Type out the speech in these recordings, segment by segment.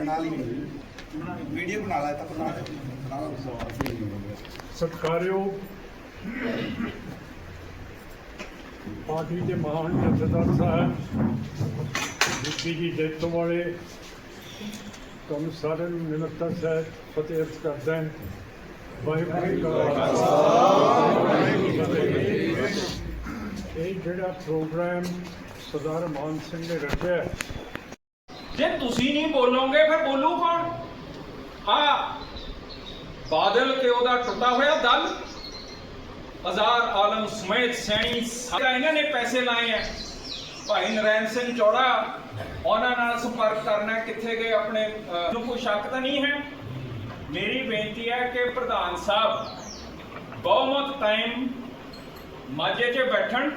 ਬਣਾ ਲਈ ਵੀਡੀਓ ਬਣਾ ਲਾ ਤਾਂ ਬਣਾ ਬਣਾ ਲਾ ਸਤਿਕਾਰਯੋਗ ਪਾਰਟੀ ਦੇ ਮਹਾਨ ਜਥੇਦਾਰ ਸਾਹਿਬ ਜਿੱਤੀ ਜੀ ਜੈਤੋ ਵਾਲੇ, ਤੁਹਾਨੂੰ ਸਾਰਿਆਂ ਨੂੰ ਨਿਮਰਤਾ ਸਹਿਤ ਫਤਿਹ ਅਰਜ਼ ਕਰਦਾ ਹਾਂ। ਵਾਹਿਗੁਰੂ ਜੀ ਖਾਲਸਾ। ਵਾਹਿਗੁਰੂ ਇਹ ਜਿਹੜਾ ਪ੍ਰੋਗਰਾਮ ਸਰਦਾਰ ਮਾਨ ਸਿੰਘ ਨੇ ਰੱਖਿਆ ਜੇ ਤੁਸੀਂ ਨਹੀਂ ਬੋਲੋਗੇ, ਫਿਰ ਬੋਲੂ ਕੌਣ? ਆ ਬਾਦਲ ਤੇ ਉਹਦਾ ਟੁੱਟਾ ਹੋਇਆ ਦਲ? ਹਜ਼ਾਰ ਆਲਮ ਸਮੇਤ ਸੈਣੀ ਸਾਰੇ ਇਹਨਾਂ ਨੇ ਪੈਸੇ ਲਾਏ ਆ ਭਾਈ ਨਰੈਣ ਸਿੰਘ ਚੌੜਾ, ਉਹਨਾਂ ਨਾਲ ਸੰਪਰਕ ਕਰਨਾ ਕਿੱਥੇ ਗਏ ਆਪਣੇ ਨੂੰ ਕੋਈ ਸ਼ੱਕ ਤਾਂ ਨਹੀਂ ਹੈ? ਮੇਰੀ ਬੇਨਤੀ ਹੈ ਕਿ ਪ੍ਰਧਾਨ ਸਾਹਿਬ ਬਹੁਤ ਟਾਈਮ ਮਾਝੇ 'ਚ ਬੈਠਣ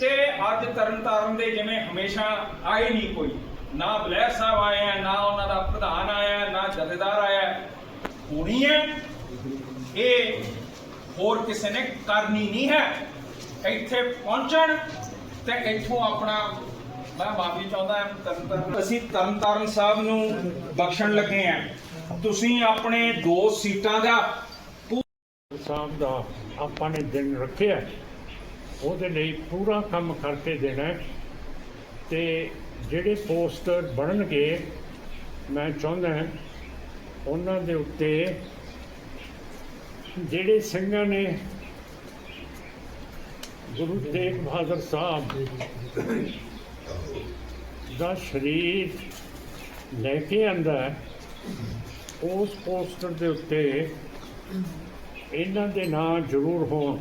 ਤੇ ਅੱਜ ਤਰਨਤਾਰਨ ਦੇ ਜਿਵੇਂ ਹਮੇਸ਼ਾ ਆਏ ਨਹੀਂ ਕੋਈ। ਨਾ ਬਲੈਰ ਸਾਹਿਬ ਆਇਆ ਨਾ ਉਹਨਾਂ ਦਾ ਪ੍ਰਧਾਨ ਆਇਆ, ਨਾ ਜਥੇਦਾਰ ਆਇਆ। ਹੋਣੀ ਹੈ। ਇਹ ਹੋਰ ਕਿਸੇ ਨੇ ਕਰਨੀ ਨਹੀਂ ਹੈ। ਇੱਥੇ ਪਹੁੰਚਣ ਤੇ ਇੱਥੋਂ ਆਪਣਾ, ਮੈਂ ਮਾਫੀ ਚਾਹੁੰਦਾ ਹਾਂ ਤਰਨਤਾਰਨ ਅਸੀਂ ਤਰਨਤਾਰਨ ਸਾਹਿਬ ਨੂੰ ਬਖਸ਼ਣ ਲੱਗੇ ਆ ਤੁਸੀਂ ਆਪਣੇ ਦੋ ਸੀਟਾਂ ਦਾ ਸਾਹਿਬ ਦਾ ਆਪਾਂ ਨੇ ਦਿਨ ਰੱਖਿਆ। ਉਹਦੇ ਲਈ ਪੂਰਾ ਕੰਮ ਕਰਕੇ ਦੇਣਾ ਤੇ ਜਿਹੜੇ ਪੋਸਟਰ ਬਣਨਗੇ, ਮੈਂ ਚਾਹੁੰਦਾ ਉਹਨਾਂ ਦੇ ਉੱਤੇ ਜਿਹੜੇ ਸਿੰਘਾਂ ਨੇ ਗੁਰੂ ਤੇਗ ਬਹਾਦਰ ਸਾਹਿਬ ਦਾ ਸ਼ਰੀਰ ਲੈ ਕੇ ਆਂਦਾ ਉਸ ਪੋਸਟਰ ਦੇ ਉੱਤੇ ਇਹਨਾਂ ਦੇ ਨਾਂ ਜ਼ਰੂਰ ਹੋਣ।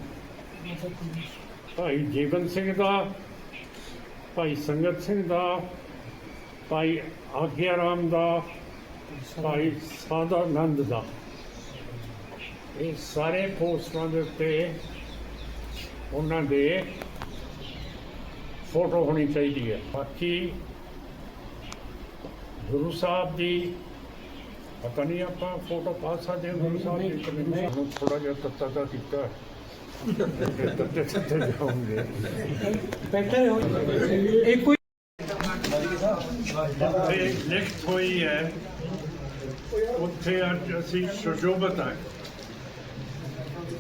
ਭਾਈ ਜੀਵਨ ਸਿੰਘ ਦਾ ਭਾਈ ਸੰਗਤ ਸਿੰਘ ਦਾ ਭਾਈ ਆਗਿਆ ਰਾਮ ਦਾ ਭਾਈ ਸਾਦਾ ਆਨੰਦ ਦਾ। ਇਹ ਸਾਰੇ ਪੋਸਟਰਾਂ ਦੇ ਉੱਤੇ ਉਹਨਾਂ ਦੇ ਫੋਟੋ ਹੋਣੀ ਚਾਹੀਦੀ ਹੈ। ਬਾਕੀ ਗੁਰੂ ਸਾਹਿਬ ਦੀ ਪਤਾ ਨਹੀਂ ਆਪਾਂ ਫੋਟੋ ਪਾ ਸਕਦੇ ਹਾਂ ਗੁਰੂ ਸਾਹਿਬ ਦੀ। ਕਿ ਨਹੀਂ ਸਾਨੂੰ ਥੋੜਾ ਜਿਹਾ ਤੱਤਾ ਦਾ ਕੀਤਾ ਤੱਤੇ ਤੱਤੇ ਜਾਉਂਗੇ ਤੇ ਲਿਖਤ ਹੋਈ ਹੈ ਉੱਥੇ ਅੱਜ ਅਸੀਂ ਸੁਜੋਬਤ ਹੈ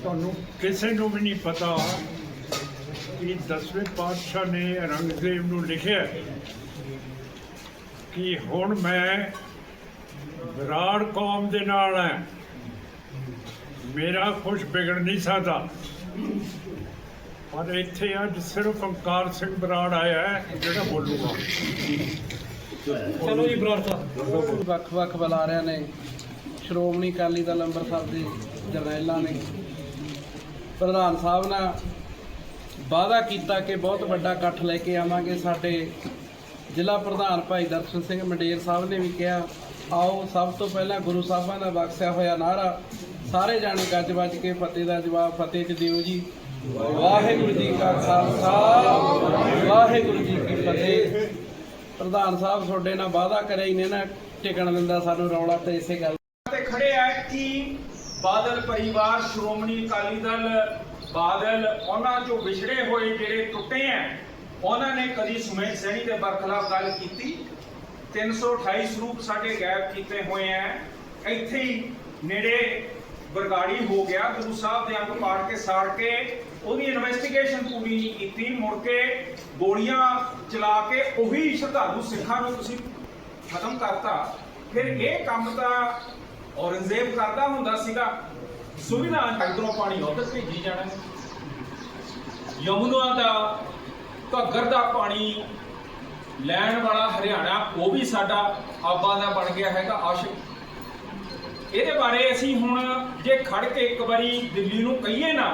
ਤੁਹਾਨੂੰ ਕਿਸੇ ਨੂੰ ਵੀ ਨਹੀਂ ਪਤਾ ਕਿ ਦਸਵੇਂ ਪਾਤਸ਼ਾਹ ਨੇ ਔਰੰਗਜ਼ੇਬ ਨੂੰ ਲਿਖਿਆ ਕਿ ਹੁਣ ਮੈਂ ਵਿਰਾੜ ਕੌਮ ਦੇ ਨਾਲ ਹੈ। ਮੇਰਾ ਕੁਝ ਵਿਗੜ ਨਹੀਂ ਸਕਦਾ। ਪਰ ਇੱਥੇ ਅੱਜ ਸਿਰਫ ਓਂਕਾਰ ਸਿੰਘ ਬਰਾੜ ਆਇਆ ਹੈ ਜਿਹੜਾ ਬੋਲੂਗਾ। ਚਲੋ ਜੀ ਬਰਾੜ ਸਾਹਿਬ। ਵੱਖ-ਵੱਖ ਬੁਲਾਰਿਆਂ ਨੇ ਸ਼੍ਰੋਮਣੀ ਅਕਾਲੀ ਦਲ ਅੰਮ੍ਰਿਤਸਰ ਦੇ ਜਰਨੈਲਾਂ ਨੇ ਪ੍ਰਧਾਨ ਸਾਹਿਬ ਨਾਲ ਵਾਅਦਾ ਕੀਤਾ ਕਿ ਬਹੁਤ ਵੱਡਾ ਇਕੱਠ ਲੈ ਕੇ ਆਵਾਂਗੇ। ਸਾਡੇ ਜ਼ਿਲ੍ਹਾ ਪ੍ਰਧਾਨ ਭਾਈ ਦਰਸ਼ਨ ਸਿੰਘ ਮੰਡੇਰ ਸਾਹਿਬ ਨੇ ਵੀ ਕਿਹਾ ਆਓ ਸਭ ਤੋਂ ਪਹਿਲਾਂ ਗੁਰੂ ਸਾਹਿਬਾਂ ਦਾ ਬਖਸ਼ਿਆ ਹੋਇਆ ਨਾਰਾ ਸਾਰੇ ਜਾਣੇ ਗੱਜ ਵੱਜ ਕੇ ਫਤਿਹ ਦਾ ਜਵਾਬ, ਫਤਿਹ ਚ ਦਿਓ ਜੀ। ਵਾਹਿਗੁਰੂ ਜੀ ਕਾ ਖਾਲਸਾ, ਵਾਹਿਗੁਰੂ ਜੀ ਕੀ ਫਤਿਹ। ਪ੍ਰਧਾਨ ਸਾਹਿਬ, ਤੁਹਾਡੇ ਨਾਲ ਵਾਅਦਾ ਕਰਿਆ ਹੀ ਨੇ ਨਾ, ਟਿਕਣ ਦਿੰਦਾ ਸਾਨੂੰ ਰੌਲਾ ਤੇ ਇਸੇ ਗੱਲ ਤੇ ਖੜੇ ਆ ਕਿ ਬਾਦਲ ਪਰਿਵਾਰ, ਸ਼੍ਰੋਮਣੀ ਅਕਾਲੀ ਦਲ, ਬਾਦਲ, ਉਹਨਾਂ ਚੋਂ ਵਿਛੜੇ ਹੋਏ ਜਿਹੜੇ ਟੁੱਟੇ ਆ, ਉਹਨਾਂ ਨੇ ਕਦੀ ਸੁਮੇਧ ਸੈਣੀ ਦੇ ਬਰਖਲਾਫ ਗੱਲ ਕੀਤੀ। 328 ਸਰੂਪ ਸਾਡੇ ਗਾਇਬ ਕੀਤੇ ਹੋਏ ਆ। ਇੱਥੇ ਹੀ ਨੇੜੇ ਬਰਗਾੜੀ ਹੋ ਗਿਆ। ਗੁਰੂ ਸਾਹਿਬ ਦੇ ਅੰਗ ਪਾੜ ਕੇ ਸਾੜ ਕੇ ਉਹਦੀ ਇਨਵੈਸਟੀਗੇਸ਼ਨ ਪੂਰੀ ਨਹੀਂ ਕੀਤੀ। ਮੁੜ ਕੇ ਗੋਲੀਆਂ ਚਲਾ ਕੇ ਉਹੀ ਸ਼ਰਧਾਲੂ ਸਿੱਖਾਂ ਨੂੰ ਤੁਸੀਂ ਖਤਮ ਕਰਤਾ। ਫਿਰ ਇਹ ਕੰਮ ਤਾਂ ਔਰੰਗਜ਼ੇਬ ਕਰਦਾ ਹੁੰਦਾ ਸੀਗਾ। ਸੁਵਿਧਾ ਇਧਰੋਂ ਪਾਣੀ ਉਧਰ ਭੇਜੀ ਜਾਣਾ। ਯਮੁਨਾ ਦਾ ਘੱਗਰ ਦਾ ਪਾਣੀ ਲੈਣ ਵਾਲਾ ਹਰਿਆਣਾ, ਉਹ ਵੀ ਸਾਡਾ ਆਬਾ ਦਾ ਬਣ ਗਿਆ ਹੈਗਾ, ਆਸ਼ਿਕ। ਇਹਦੇ ਬਾਰੇ ਅਸੀਂ ਹੁਣ ਜੇ ਖੜ ਕੇ ਇੱਕ ਵਾਰੀ ਦਿੱਲੀ ਨੂੰ ਕਹੀਏ ਨਾ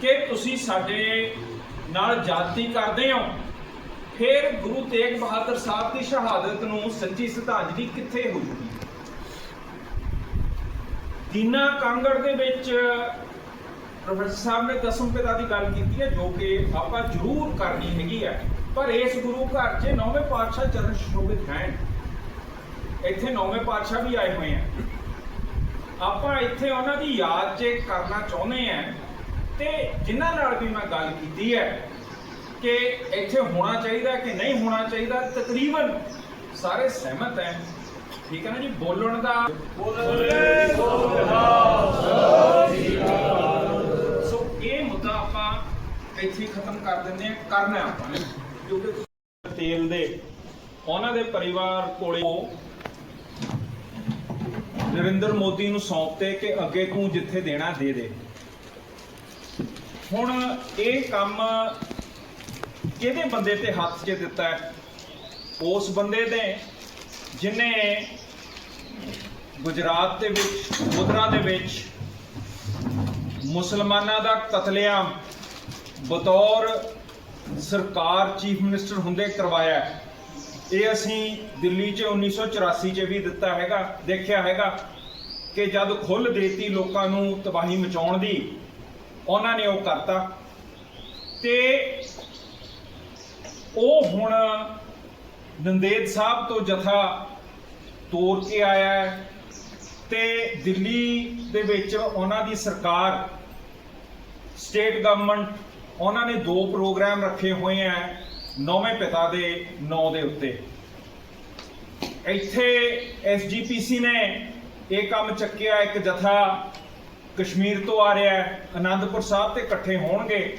ਕਿ ਤੁਸੀਂ ਸਾਡੇ ਨਾਲ ਜਾਤੀ ਕਰਦੇ ਹੋ, ਫਿਰ ਗੁਰੂ ਤੇਗ ਬਹਾਦਰ ਸਾਹਿਬ ਦੀ ਸ਼ਹਾਦਤ ਨੂੰ ਸੱਚੀ ਸ਼ਰਧਾਂਜਲੀ ਕਿੱਥੇ ਹੋਊਗੀ ਦੀਨਾ ਕਾਂਗੜ ਦੇ ਵਿੱਚ ਪ੍ਰੋਫੈਸਰ ਸਾਹਿਬ ਨੇ ਦਸਮ ਪਿਤਾ ਦੀ ਗੱਲ ਕੀਤੀ ਹੈ, ਜੋ ਕਿ ਆਪਾਂ ਜ਼ਰੂਰ ਕਰਨੀ ਹੈਗੀ ਹੈ। ਪਰ ਇਸ ਗੁਰੂ ਘਰ 'ਚ ਨੌਵੇਂ ਪਾਤਸ਼ਾਹ ਚਰਨ ਸ਼ੋਭਿਤ ਹਨ ਇੱਥੇ ਨੌਵੇਂ ਪਾਤਸ਼ਾਹ ਵੀ ਆਏ ਹੋਏ ਆ। ਆਪਾਂ ਇੱਥੇ ਉਹਨਾਂ ਦੀ ਯਾਦ 'ਚ ਕਰਨਾ ਚਾਹੁੰਦੇ ਆ, ਤੇ ਜਿਨ੍ਹਾਂ ਨਾਲ ਵੀ ਮੈਂ ਗੱਲ ਕੀਤੀ ਹੈ ਕਿ ਇੱਥੇ ਹੋਣਾ ਚਾਹੀਦਾ ਕਿ ਨਹੀਂ ਹੋਣਾ ਚਾਹੀਦਾ, ਤਕਰੀਬਨ ਸਾਰੇ ਸਹਿਮਤ ਹੈ। ਠੀਕ ਹੈ ਨਾ ਜੀ? ਬੋਲਣ ਦਾ ਸੋ ਇਹ ਮੁੱਦਾ ਆਪਾਂ ਇੱਥੇ ਖਤਮ ਕਰ ਦਿੰਦੇ ਹਾਂ, ਕਰਨਾ ਆਪਾਂ ਨੇ, ਕਿਉਂਕਿ ਤੇਲ ਦੇ, ਉਹਨਾਂ ਦੇ ਪਰਿਵਾਰ ਕੋਲੇ ਨਰਿੰਦਰ ਮੋਦੀ ਨੂੰ ਸੌਂਪਤੇ ਕਿ ਅੱਗੇ ਤੂੰ ਜਿੱਥੇ ਦੇਣਾ ਦੇ ਦੇ। ਹੁਣ ਇਹ ਕੰਮ ਕਿਹਦੇ ਬੰਦੇ ਤੇ ਹੱਥ 'ਚ ਦਿੱਤਾ ਉਸ ਬੰਦੇ ਨੇ ਜਿਨੇ ਗੁਜਰਾਤ ਦੇ ਵਿੱਚ, ਮੁਦਰਾ ਦੇ ਵਿੱਚ ਮੁਸਲਮਾਨਾਂ ਦਾ ਕਤਲੇਆਮ ਬਤੌਰ ਸਰਕਾਰ ਚੀਫ ਮਿਨਿਸਟਰ ਹੁੰਦੇ ਕਰਵਾਇਆ ਇਹ ਅਸੀਂ ਦਿੱਲੀ 'ਚ 1984 'ਚ ਵੀ ਦਿੱਤਾ ਹੈਗਾ, ਦੇਖਿਆ ਹੈਗਾ ਕਿ ਜਦ ਖੁੱਲ ਦੇਤੀ ਲੋਕਾਂ ਨੂੰ ਤਬਾਹੀ ਮਚਾਉਣ ਦੀ, ਉਹਨਾਂ ਨੇ ਉਹ ਕਰਤਾ। ਤੇ ਉਹ ਹੁਣ ਨੰਦੇਦ ਸਾਹਿਬ ਤੋਂ ਜਥਾ ਤੋੜ ਕੇ ਆਇਆ ਹੈ ਤੇ ਦਿੱਲੀ ਦੇ ਵਿੱਚ ਉਹਨਾਂ ਦੀ ਸਰਕਾਰ, ਸਟੇਟ ਗਵਰਨਮੈਂਟ ਉਹਨਾਂ ਨੇ ਦੋ ਪ੍ਰੋਗਰਾਮ ਰੱਖੇ ਹੋਏ ਆ ਨੌਵੇਂ ਪਿਤਾ ਦੇ ਨਾਂ ਦੇ ਉੱਤੇ। ਇੱਥੇ ਐਸਜੀਪੀਸੀ ਨੇ ਇਹ ਕੰਮ ਚੱਕਿਆ, ਇੱਕ ਜਥਾ ਕਸ਼ਮੀਰ ਤੋਂ ਆ ਰਿਹਾ ਹੈ ਆਨੰਦਪੁਰ ਸਾਹਿਬ ਤੇ ਇਕੱਠੇ ਹੋਣਗੇ।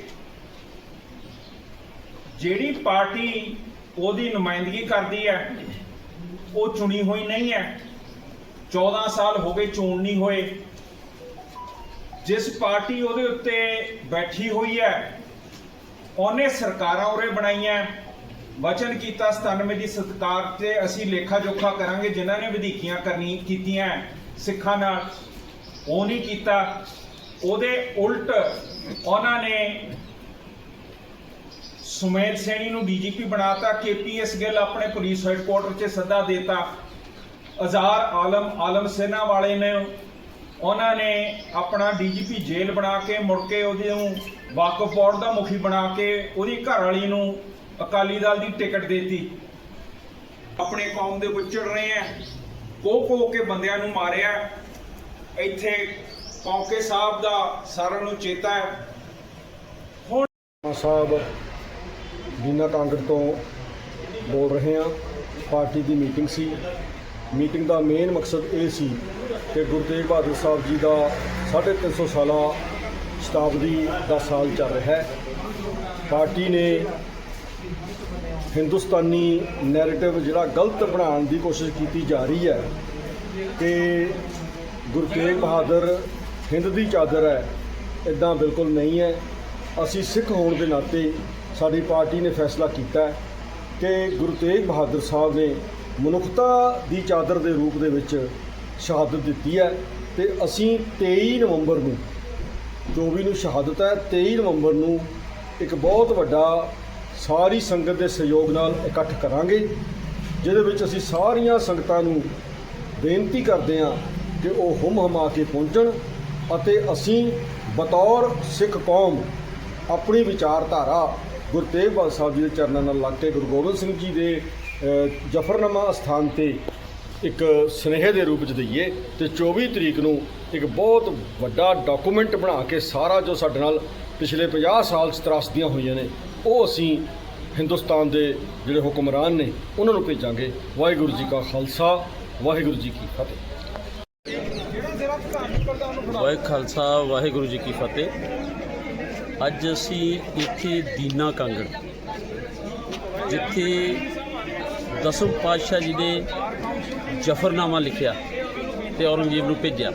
ਜਿਹੜੀ ਪਾਰਟੀ ਉਹਦੀ ਨੁਮਾਇੰਦਗੀ ਕਰਦੀ ਹੈ, ਉਹ ਚੁਣੀ ਹੋਈ ਨਹੀਂ ਹੈ। 14 ਸਾਲ ਹੋ ਗਏ ਚੋਣ ਨਹੀਂ ਹੋਏ। ਜਿਸ ਪਾਰਟੀ ਉਹਦੇ ਉੱਤੇ ਬੈਠੀ ਹੋਈ ਹੈ ਉਹਨੇ ਸਰਕਾਰਾਂ ਉਰੇ ਬਣਾਈਆਂ। ਵਚਨ ਕੀਤਾ 97 ਦੀ ਸਤਕਾਰ ਤੇ ਅਸੀਂ ਲੇਖਾ ਜੋਖਾ ਕਰਾਂਗੇ। ਜਿਨ੍ਹਾਂ ਨੇ ਵਧੀਕੀਆਂ ਕਰਨੀ ਕੀਤੀਆਂ ਸਿੱਖਾਂ ਨਾਲ, ਉਹ ਨਹੀਂ ਕੀਤਾ। ਉਹਦੇ ਉਲਟ ਉਹਨਾਂ ਨੇ ਸੁਮੇਧ ਸੈਣੀ ਨੂੰ ਡੀਜੀਪੀ ਬਣਾਤਾ, ਕੇਪੀਐਸ ਗਿੱਲ ਆਪਣੇ ਪੁਲਿਸ ਹੈੱਡਕੁਆਟਰ 'ਚ ਸੱਦਾ ਦੇਤਾ। ਅਜ਼ਾਰ ਆਲਮ ਆਲਮ ਸੈਨਾ ਵਾਲੇ ਨੇ ਉਹਨਾਂ ਨੇ ਆਪਣਾ ਡੀਜੀਪੀ ਜੇਲ੍ਹ ਬਣਾ ਕੇ ਮੁੜ ਕੇ ਉਹਦੇ ਨੂੰ ਵਾਕਫ ਬੋਰਡ ਦਾ ਮੁਖੀ ਬਣਾ ਕੇ ਉਹਦੀ ਘਰ ਵਾਲੀ ਨੂੰ ਅਕਾਲੀ ਦਲ ਦੀ ਟਿਕਟ ਦੇਤੀ। ਆਪਣੇ ਕੌਮ ਦੇ ਵਿਚੜ ਰਹੇ ਆ। ਕੋ ਕੋ ਕੇ ਬੰਦਿਆਂ ਨੂੰ ਮਾਰਿਆ। ਇੱਥੇ ਪੌਕੇ ਸਾਹਿਬ ਦਾ ਸਾਰਿਆਂ ਨੂੰ ਚੇਤਾ ਹੈ। ਹੁਣ ਸਾਹਿਬ, ਬੀਨਾ ਕਾਂਗੜ ਤੋਂ ਬੋਲ ਰਹੇ ਹਾਂ। ਪਾਰਟੀ ਦੀ ਮੀਟਿੰਗ ਸੀ। ਮੀਟਿੰਗ ਦਾ ਮੇਨ ਮਕਸਦ ਇਹ ਸੀ ਕਿ ਗੁਰੂ ਤੇਗ ਬਹਾਦਰ ਸਾਹਿਬ ਜੀ ਦਾ 350 ਸਾਲਾ ਸ਼ਤਾਬਦੀ ਦਾ ਸਾਲ ਚੱਲ ਰਿਹਾ ਹੈ। ਪਾਰਟੀ ਨੇ ਹਿੰਦੁਸਤਾਨੀ ਨੈਰੇਟਿਵ ਜਿਹੜਾ ਗਲਤ ਬਣਾਉਣ ਦੀ ਕੋਸ਼ਿਸ਼ ਕੀਤੀ ਜਾ ਰਹੀ ਹੈ ਕਿ ਗੁਰੂ ਤੇਗ ਬਹਾਦਰ ਹਿੰਦ ਦੀ ਚਾਦਰ ਹੈ ਇਦਾਂ ਬਿਲਕੁਲ ਨਹੀਂ ਹੈ। ਅਸੀਂ ਸਿੱਖ ਹੋਣ ਦੇ ਨਾਤੇ ਸਾਡੀ ਪਾਰਟੀ ਨੇ ਫੈਸਲਾ ਕੀਤਾ ਹੈ ਕਿ ਗੁਰੂ ਤੇਗ ਬਹਾਦਰ ਸਾਹਿਬ ਨੇ ਮਨੁੱਖਤਾ ਦੀ ਚਾਦਰ ਦੇ ਰੂਪ ਦੇ ਵਿੱਚ ਸ਼ਹਾਦਤ ਦਿੱਤੀ ਹੈ ਤੇ ਅਸੀਂ 23 ਨਵੰਬਰ ਨੂੰ 24 ਨੂੰ ਸ਼ਹਾਦਤ ਹੈ 23 ਨਵੰਬਰ ਨੂੰ ਇੱਕ ਬਹੁਤ ਵੱਡਾ ਸਾਰੀ ਸੰਗਤ ਦੇ ਸਹਿਯੋਗ ਨਾਲ ਇਕੱਠ ਕਰਾਂਗੇ, ਜਿਹਦੇ ਵਿੱਚ ਅਸੀਂ ਸਾਰੀਆਂ ਸੰਗਤਾਂ ਨੂੰ ਬੇਨਤੀ ਕਰਦੇ ਹਾਂ ਕਿ ਉਹ ਹੁਮ ਹਮਾ ਕੇ ਪਹੁੰਚਣ ਅਤੇ ਅਸੀਂ ਬਤੌਰ ਸਿੱਖ ਕੌਮ ਆਪਣੀ ਵਿਚਾਰਧਾਰਾ ਗੁਰੂ ਤੇਗ ਬਹਾਦਰ ਸਾਹਿਬ ਜੀ ਦੇ ਚਰਨਾਂ ਨਾਲ ਲੱਗ ਕੇ ਗੁਰੂ ਗੋਬਿੰਦ ਸਿੰਘ ਜੀ ਦੇ ਜਫਰਨਾਮਾ ਅਸਥਾਨ ਤੇ ਇੱਕ ਸੁਨੇਹੇ ਦੇ ਰੂਪ ਚ ਦਈਏ ਤੇ 24 ਤਰੀਕ ਨੂੰ ਇੱਕ ਬਹੁਤ ਵੱਡਾ ਡਾਕੂਮੈਂਟ ਬਣਾ ਕੇ ਸਾਰਾ ਜੋ ਸਾਡੇ ਨਾਲ ਪਿਛਲੇ 50 ਸਾਲ ਚ ਤਰਾਸਦੀਆਂ ਹੋਈਆਂ ਨੇ, ਉਹ ਅਸੀਂ ਹਿੰਦੁਸਤਾਨ ਦੇ ਜਿਹੜੇ ਹੁਕਮਰਾਨ ਨੇ, ਉਹਨਾਂ ਨੂੰ ਭੇਜਾਂਗੇ। ਵਾਹਿਗੁਰੂ ਜੀ ਕਾ ਖਾਲਸਾ, ਵਾਹਿਗੁਰੂ ਜੀ ਕੀ ਫਤਿਹ। ਵਾਹਿ ਖਾਲਸਾ, ਵਾਹਿਗੁਰੂ ਜੀ ਕੀ ਫਤਿਹ। ਅੱਜ ਅਸੀਂ ਇੱਥੇ ਦੀਨਾ ਕਾਂਗੜ, ਜਿੱਥੇ ਦਸਮ ਪਾਤਸ਼ਾਹ ਜੀ ਨੇ ਜਫਰਨਾਮਾ ਲਿਖਿਆ ਤੇ ਔਰੰਗਜ਼ੇਬ ਨੂੰ ਭੇਜਿਆ।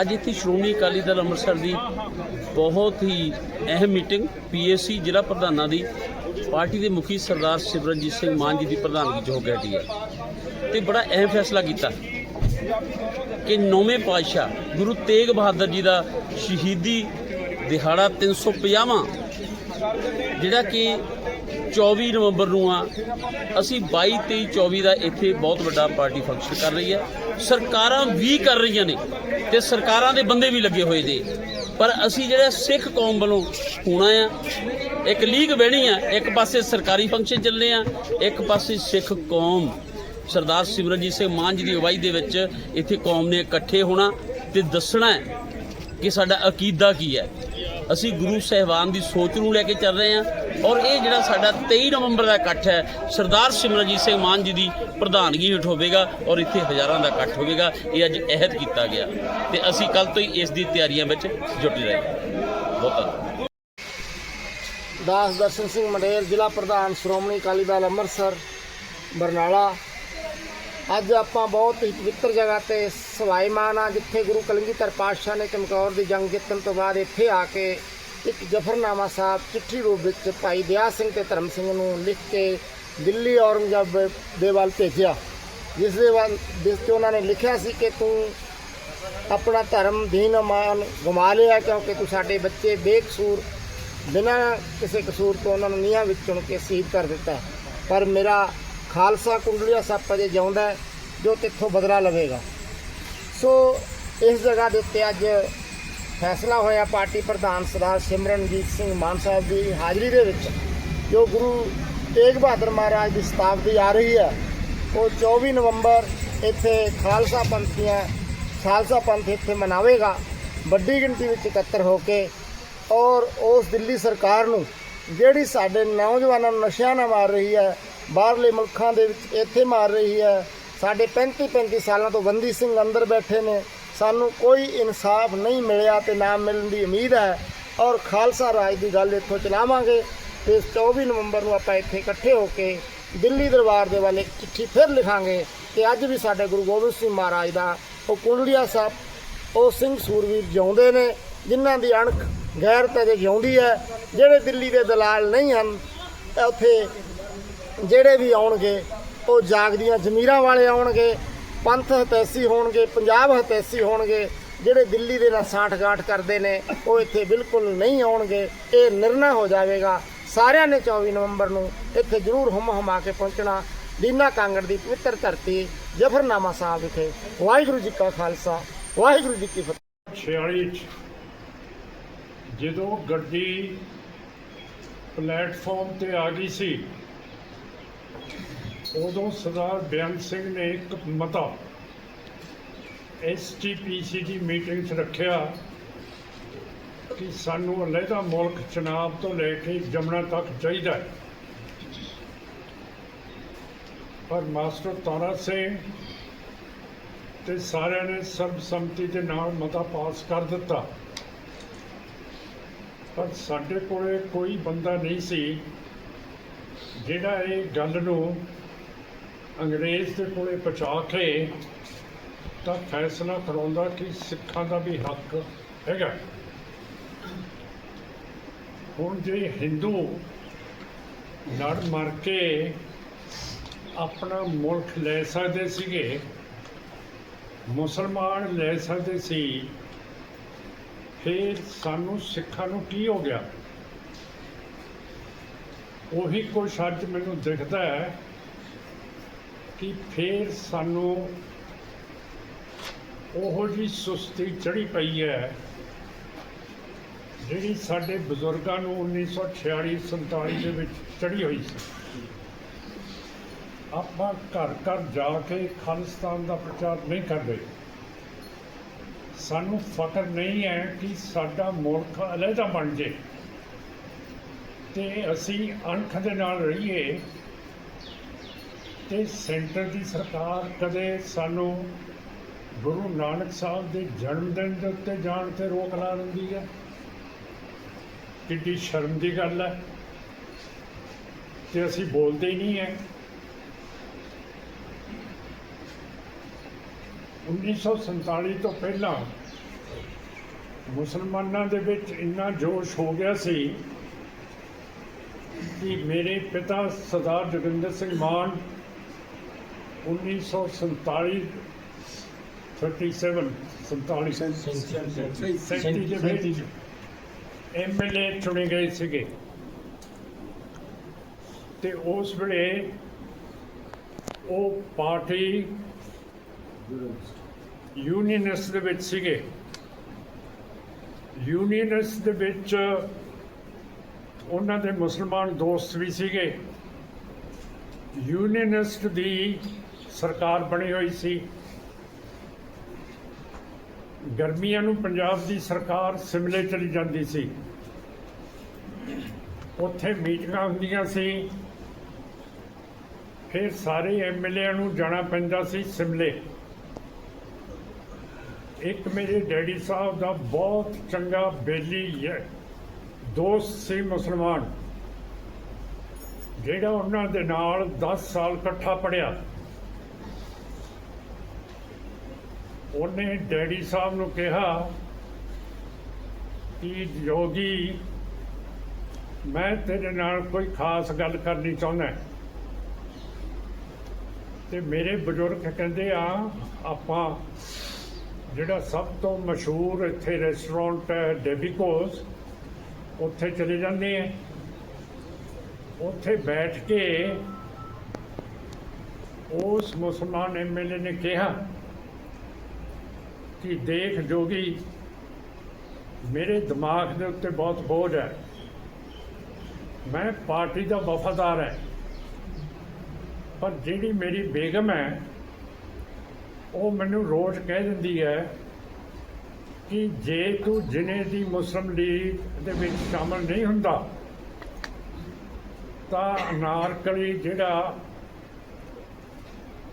ਅੱਜ ਇੱਥੇ ਸ਼੍ਰੋਮਣੀ ਅਕਾਲੀ ਦਲ ਅੰਮ੍ਰਿਤਸਰ ਦੀ ਬਹੁਤ ਹੀ ਅਹਿਮ ਮੀਟਿੰਗ, ਪੀਏਸੀ ਜ਼ਿਲ੍ਹਾ ਪ੍ਰਧਾਨਾਂ ਦੀ, ਪਾਰਟੀ ਦੇ ਮੁਖੀ ਸਰਦਾਰ ਸਿਮਰਨਜੀਤ ਸਿੰਘ ਮਾਨ ਜੀ ਦੀ ਪ੍ਰਧਾਨਗੀ 'ਚ ਹੋ ਕੇ ਹਟੀ ਤੇ ਬੜਾ ਅਹਿਮ ਫੈਸਲਾ ਕੀਤਾ ਕਿ ਨੌਵੇਂ ਪਾਤਸ਼ਾਹ ਗੁਰੂ ਤੇਗ ਬਹਾਦਰ ਜੀ ਦਾ ਸ਼ਹੀਦੀ ਦਿਹਾੜਾ 350ਵਾਂ ਜਿਹੜਾ ਕਿ 24 ਨਵੰਬਰ ਨੂੰ ਆ, ਅਸੀਂ 22 23 24 ਦਾ ਇੱਥੇ ਬਹੁਤ ਵੱਡਾ ਪਾਰਟੀ ਫੰਕਸ਼ਨ ਕਰ ਰਹੀ ਹੈ। ਸਰਕਾਰਾਂ ਵੀ ਕਰ ਰਹੀਆਂ ਨੇ ਤੇ ਸਰਕਾਰਾਂ ਦੇ ਬੰਦੇ ਵੀ ਲੱਗੇ ਹੋਏ ਨੇ। ਪਰ ਅਸੀਂ ਜਿਹੜਾ ਸਿੱਖ ਕੌਮ ਵੱਲੋਂ ਹੋਣਾ ਆ, ਇੱਕ ਲੀਗ ਬਹਿਣੀ ਆ, ਇੱਕ ਪਾਸੇ ਸਰਕਾਰੀ ਫੰਕਸ਼ਨ ਚੱਲਣੇ ਆ, ਇੱਕ ਪਾਸੇ ਸਿੱਖ ਕੌਮ। ਸਰਦਾਰ ਸਿਮਰਨਜੀਤ ਸਿੰਘ ਮਾਨ ਜੀ ਦੀ ਅਗਵਾਈ ਦੇ ਵਿੱਚ ਇੱਥੇ ਕੌਮ ਨੇ ਇਕੱਠੇ ਹੋਣਾ ਤੇ ਦੱਸਣਾ ਹੈ ਕਿ ਸਾਡਾ ਅਕੀਦਾ ਕੀ ਹੈ। ਅਸੀਂ ਗੁਰੂ ਸਾਹਿਬਾਨ ਦੀ ਸੋਚ ਨੂੰ ਲੈ ਕੇ ਚੱਲ ਰਹੇ ਹਾਂ ਔਰ ਇਹ ਜਿਹੜਾ ਸਾਡਾ 23 ਨਵੰਬਰ ਦਾ ਇਕੱਠ ਹੈ, ਸਰਦਾਰ ਸਿਮਰਨਜੀਤ ਸਿੰਘ ਮਾਨ ਜੀ ਦੀ ਪ੍ਰਧਾਨਗੀ ਹੇਠ ਹੋਵੇਗਾ ਔਰ ਇੱਥੇ ਹਜ਼ਾਰਾਂ ਦਾ ਇਕੱਠ ਹੋਵੇਗਾ, ਇਹ ਅੱਜ ਅਹਿਦ ਕੀਤਾ ਗਿਆ ਤੇ ਅਸੀਂ ਕੱਲ ਤੋਂ ਹੀ ਇਸ ਦੀ ਤਿਆਰੀਆਂ ਵਿੱਚ ਜੁਟ ਰਹੇ ਬਹੁਤ ਧੰਨਵਾਦ। ਦਾਸ ਦਰਸ਼ਨ ਸਿੰਘ ਮੰਡੇਰ, ਜ਼ਿਲ੍ਹਾ ਪ੍ਰਧਾਨ ਸ਼੍ਰੋਮਣੀ ਅਕਾਲੀ ਦਲ ਅੰਮ੍ਰਿਤਸਰ, ਬਰਨਾਲਾ। ਅੱਜ ਆਪਾਂ ਬਹੁਤ ਹੀ ਪਵਿੱਤਰ ਜਗ੍ਹਾ ਤੇ ਸਵਾਈਮਾਨ ਆ, ਜਿੱਥੇ ਗੁਰੂ ਕਲਗੀਧਰ ਪਾਤਸ਼ਾਹ ਨੇ ਚਮਕੌਰ ਦੀ ਜੰਗ ਜਿੱਤਣ ਤੋਂ ਬਾਅਦ ਇੱਥੇ ਆ ਕੇ ਇੱਕ ਜਫਰਨਾਮਾ ਸਾਹਿਬ, ਚਿੱਠੀ ਰੂਪ ਵਿੱਚ ਭਾਈ ਦਿਆ ਸਿੰਘ ਤੇ ਧਰਮ ਸਿੰਘ ਨੂੰ ਲਿਖ ਕੇ ਦਿੱਲੀ ਔਰੰਗਜ਼ੇਬ ਦੇ ਵੱਲ ਭੇਜਿਆ। ਜਿਸ ਦੇ ਵੱਲ, ਜਿਸ 'ਚ ਉਹਨਾਂ ਨੇ ਲਿਖਿਆ ਸੀ ਕਿ ਤੂੰ ਆਪਣਾ ਧਰਮ ਦੀਨ ਅਮਾਨ ਗਵਾ ਲਿਆ, ਕਿਉਂਕਿ ਤੂੰ ਸਾਡੇ ਬੱਚੇ ਬੇਕਸੂਰ, ਬਿਨਾਂ ਕਿਸੇ ਕਸੂਰ ਤੋਂ ਉਹਨਾਂ ਨੂੰ ਨੀਹਾਂ ਵਿੱਚ ਚੁਣ ਕੇ ਸ਼ਹੀਦ ਕਰ ਦਿੱਤਾ। ਪਰ ਮੇਰਾ ਖਾਲਸਾ ਕੁੰਡਲੀਆ ਸੱਪ ਅਜੇ ਜਿਉਂਦਾ ਹੈ, ਜੋ ਤਿੱਥੋਂ ਬਦਲਾ ਲਵੇਗਾ। ਸੋ ਇਸ ਜਗ੍ਹਾ ਦੇ ਉੱਤੇ ਅੱਜ ਫੈਸਲਾ ਹੋਇਆ ਪਾਰਟੀ ਪ੍ਰਧਾਨ ਸਰਦਾਰ ਸਿਮਰਨਜੀਤ ਸਿੰਘ ਮਾਨ ਸਾਹਿਬ ਦੀ ਹਾਜ਼ਰੀ ਦੇ ਵਿੱਚ ਜੋ ਗੁਰੂ ਤੇਗ ਬਹਾਦਰ ਮਹਾਰਾਜ ਦੀ ਸ਼ਤਾਬਦੀ ਆ ਰਹੀ ਹੈ। ਉਹ 24 ਨਵੰਬਰ ਇੱਥੇ ਖਾਲਸਾ ਪੰਥੀਆਂ ਖਾਲਸਾ ਪੰਥ ਇੱਥੇ ਮਨਾਵੇਗਾ ਵੱਡੀ ਗਿਣਤੀ ਵਿੱਚ ਇਕੱਤਰ ਹੋ ਕੇ ਔਰ ਉਸ ਦਿੱਲੀ ਸਰਕਾਰ ਨੂੰ ਜਿਹੜੀ ਸਾਡੇ ਨੌਜਵਾਨਾਂ ਨੂੰ ਨਸ਼ਿਆਂ ਨਾਲ ਮਾਰ ਰਹੀ ਹੈ ਬਾਹਰਲੇ ਮੁਲਕਾਂ ਦੇ ਵਿੱਚ ਇੱਥੇ ਮਾਰ ਰਹੀ ਹੈ। ਸਾਡੇ 35 35 ਸਾਲਾਂ ਤੋਂ ਬੰਦੀ ਸਿੰਘ ਅੰਦਰ ਬੈਠੇ ਨੇ। ਸਾਨੂੰ ਕੋਈ ਇਨਸਾਫ ਨਹੀਂ ਮਿਲਿਆ ਤੇ ਨਾ ਮਿਲਣ ਦੀ ਉਮੀਦ ਹੈ। ਔਰ ਖਾਲਸਾ ਰਾਜ ਦੀ ਗੱਲ ਇੱਥੋਂ ਚਲਾਵਾਂਗੇ ਤੇ 24 ਨਵੰਬਰ ਨੂੰ ਆਪਾਂ ਇੱਥੇ ਇਕੱਠੇ ਹੋ ਕੇ ਦਿੱਲੀ ਦਰਬਾਰ ਦੇ ਵੱਲ ਇੱਕ ਚਿੱਠੀ ਫਿਰ ਲਿਖਾਂਗੇ ਕਿ ਅੱਜ ਵੀ ਸਾਡੇ ਗੁਰੂ ਗੋਬਿੰਦ ਸਿੰਘ ਮਹਾਰਾਜ ਦਾ ਉਹ ਕੁੰਡਲੀਆ ਸਾਹਿਬ, ਉਹ ਸਿੰਘ ਸੂਰਵੀਰ ਜਿਉਂਦੇ ਨੇ, ਜਿਨ੍ਹਾਂ ਦੀ ਅਣਖ ਗੈਰਤ ਅਜੇ ਜਿਉਂਦੀ ਹੈ। ਜਿਹੜੇ ਦਿੱਲੀ ਦੇ ਦਲਾਲ ਨਹੀਂ ਹਨ, ਉੱਥੇ ਜਿਹੜੇ ਵੀ ਆਉਣਗੇ, ਉਹ ਜਾਗਦੀਆਂ ਜ਼ਮੀਰਾਂ ਵਾਲੇ ਆਉਣਗੇ, ਪੰਥ ਹਤੈਸੀ ਹੋਣਗੇ, ਪੰਜਾਬ ਹਤੈਸੀ ਹੋਣਗੇ, ਜਿਹੜੇ ਦਿੱਲੀ ਦੇ ਨਾਲ ਸਾਠ-ਗਾਠ ਕਰਦੇ ਨੇ, ਉਹ ਇੱਥੇ ਬਿਲਕੁਲ ਨਹੀਂ ਆਉਣਗੇ। ਇਹ ਨਿਰਣਾ ਹੋ ਜਾਵੇਗਾ। ਸਾਰਿਆਂ ਨੇ 24 ਨਵੰਬਰ ਨੂੰ ਇੱਥੇ ਜ਼ਰੂਰ ਹਮ ਹਮਾ ਕੇ ਪਹੁੰਚਣਾ। ਦੀਨਾ ਕਾਂਗੜ ਦੀ ਪਵਿੱਤਰ ਧਰਤੀ, ਜਫਰਨਾਮਾ ਸਾਹਿਬ ਵਿਖੇ। ਵਾਹਿਗੁਰੂ ਜੀ ਕਾ ਖਾਲਸਾ, ਵਾਹਿਗੁਰੂ ਜੀ ਕੀ ਫਤਿਹ। 46 ਜਦੋਂ ਗੱਡੀ ਪਲੇਟਫਾਰਮ ਤੇ ਆ ਗਈ ਸੀ ਉਦੋਂ ਸਰਦਾਰ ਬੇਅੰਤ ਸਿੰਘ ਨੇ ਇੱਕ ਮਤਾ ਐਸਟੀਪੀਸੀ ਦੀ ਮੀਟਿੰਗ 'ਚ ਰੱਖਿਆ ਕਿ ਸਾਨੂੰ ਅਲੱਗਾ ਮੁਲਕ ਚਨਾਬ ਤੋਂ ਲੈ ਕੇ ਜਮਨਾ ਤੱਕ ਚਾਹੀਦਾ ਹੈ। ਪਰ ਮਾਸਟਰ ਤਾਰਾ ਸਿੰਘ ਤੇ ਸਾਰਿਆਂ ਨੇ ਸਰਬਸੰਮਤੀ ਦੇ ਨਾਲ ਮਤਾ ਪਾਸ ਕਰ ਦਿੱਤਾ। ਪਰ ਸਾਡੇ ਕੋਲੇ ਕੋਈ ਬੰਦਾ ਨਹੀਂ ਸੀ ਜਿਹੜਾ ਇਹ ਗੱਲ ਨੂੰ ਅੰਗਰੇਜ਼ ਦੇ ਕੋਲੇ ਪਹੁੰਚਾ ਕੇ ਤਾਂ ਫੈਸਲਾ ਕਰਾਉਂਦਾ ਕਿ ਸਿੱਖਾਂ ਦਾ ਵੀ ਹੱਕ ਹੈਗਾ। ਹੁਣ ਜੇ ਹਿੰਦੂ ਲੜ ਮਰ ਕੇ ਆਪਣਾ ਮੁਲਕ ਲੈ ਸਕਦੇ ਸੀਗੇ, ਮੁਸਲਮਾਨ ਲੈ ਸਕਦੇ ਸੀ, ਫਿਰ ਸਾਨੂੰ ਸਿੱਖਾਂ ਨੂੰ ਕੀ ਹੋ ਗਿਆ? ਉਹੀ ਕੁਛ ਅੱਜ ਮੈਨੂੰ ਦਿਖਦਾ ਹੈ ਕਿ ਫਿਰ ਸਾਨੂੰ ਉਹੋ ਜੀ ਸੁਸਤੀ ਚੜੀ ਪਈ ਹੈ ਜਿਹੜੀ ਸਾਡੇ ਬਜ਼ੁਰਗਾਂ ਨੂੰ 1946 47 ਦੇ ਵਿੱਚ ਚੜੀ ਹੋਈ ਸੀ। ਆਪਾਂ ਘਰ ਘਰ ਜਾ ਕੇ ਖਾਲਿਸਤਾਨ ਦਾ ਪ੍ਰਚਾਰ ਨਹੀਂ ਕਰਦੇ ਸਾਨੂੰ ਫਕਰ ਨਹੀਂ ਹੈ ਕਿ ਸਾਡਾ ਮੁਲਕ ਅਲੱਗਾ ਬਣ ਜੇ। ਤੇ ਅਸੀਂ ਅਣਖ ਦੇ ਨਾਲ ਰਹੀਏ ਤੇ ਸੈਂਟਰ ਦੀ ਸਰਕਾਰ ਕਦੇ ਸਾਨੂੰ ਗੁਰੂ ਨਾਨਕ ਸਾਹਿਬ ਦੇ ਜਨਮ ਦਿਨ ਦੇ ਉੱਤੇ ਜਾਣ ਤੇ ਰੋਕ ਲਾ ਦਿੰਦੀ ਹੈ? ਕਿੱਡੀ ਸ਼ਰਮ ਦੀ ਗੱਲ ਹੈ। ਤੇ ਅਸੀਂ ਬੋਲਦੇ ਹੀ ਨਹੀਂ ਹੈ। 1947 ਤੋਂ ਪਹਿਲਾਂ ਮੁਸਲਮਾਨਾਂ ਦੇ ਵਿੱਚ ਇੰਨਾ ਜੋਸ਼ ਹੋ ਗਿਆ ਸੀ ਕਿ ਮੇਰੇ ਪਿਤਾ ਸਰਦਾਰ ਜੋਗਿੰਦਰ ਸਿੰਘ ਮਾਨ 1947 37 47 ਸੈਂਤੀ ਦੇ ਵਿੱਚ ਐਮਐਲਏ ਚੁਣੇ ਗਏ ਸੀਗੇ। ਤੇ ਉਸ ਵੇਲੇ ਉਹ ਪਾਰਟੀ ਯੂਨੀਅਨਿਸਟ ਦੇ ਵਿੱਚ ਸੀਗੇ। ਯੂਨੀਅਨਿਸਟ ਦੇ ਵਿੱਚ ਉਹਨਾਂ ਦੇ ਮੁਸਲਮਾਨ ਦੋਸਤ ਵੀ ਸੀਗੇ। ਯੂਨੀਅਨਿਸਟ ਦੀ ਸਰਕਾਰ ਬਣੀ ਹੋਈ ਸੀ। ਗਰਮੀਆਂ ਨੂੰ ਪੰਜਾਬ ਦੀ ਸਰਕਾਰ ਸਿਮਲੇ ਚਲੀ ਜਾਂਦੀ ਸੀ। ਉੱਥੇ ਮੀਟਿੰਗਾਂ ਹੁੰਦੀਆਂ ਸੀ। ਫਿਰ ਸਾਰੇ ਐਮਐਲਏ ਨੂੰ ਜਾਣਾ ਪੈਂਦਾ ਸੀ ਸਿਮਲੇ। ਇੱਕ ਮੇਰੇ ਡੈਡੀ ਸਾਹਿਬ ਦਾ ਬਹੁਤ ਚੰਗਾ ਬੇਲੀ ਹੈ। ਦੋਸਤ ਸੀ ਮੁਸਲਮਾਨ, ਜਿਹੜਾ ਉਹਨਾਂ ਦੇ ਨਾਲ 10 ਸਾਲ ਇਕੱਠਾ ਪੜਿਆ ਉਹਨੇ ਡੈਡੀ ਸਾਹਿਬ ਨੂੰ ਕਿਹਾ ਕਿ ਜੋਗੀ, ਮੈਂ ਤੇਰੇ ਨਾਲ ਕੋਈ ਖਾਸ ਗੱਲ ਕਰਨੀ ਚਾਹੁੰਦਾ ਤੇ ਮੇਰੇ ਬਜ਼ੁਰਗ ਕਹਿੰਦੇ ਆ, ਆਪਾਂ ਜਿਹੜਾ ਸਭ ਤੋਂ ਮਸ਼ਹੂਰ ਇੱਥੇ ਰੈਸਟੋਰੈਂਟ ਹੈ ਡੇਬਿਕੋਸ ਉੱਥੇ ਚਲੇ ਜਾਂਦੇ ਆ। ਉੱਥੇ ਬੈਠ ਕੇ ਉਸ ਮੁਸਲਮਾਨ ਐਮਐਲਏ ਨੇ ਕਿਹਾ ਕਿ ਦੇਖ ਜੋਗੀ, ਮੇਰੇ ਦਿਮਾਗ ਦੇ ਉੱਤੇ ਬਹੁਤ ਬੋਝ ਹੈ। ਮੈਂ ਪਾਰਟੀ ਦਾ ਵਫਾਦਾਰ ਹੈ। ਪਰ ਜਿਹੜੀ ਮੇਰੀ ਬੇਗਮ ਹੈ, ਉਹ ਮੈਨੂੰ ਰੋਜ਼ ਕਹਿ ਦਿੰਦੀ ਹੈ ਕਿ ਜੇ ਤੂੰ ਜਿਨੇ ਦੀ ਮੁਸਲਿਮ ਲੀਗ ਦੇ ਵਿੱਚ ਸ਼ਾਮਲ ਨਹੀਂ ਹੁੰਦਾ, ਤਾਂ ਅਨਾਰਕਲੀ ਜਿਹੜਾ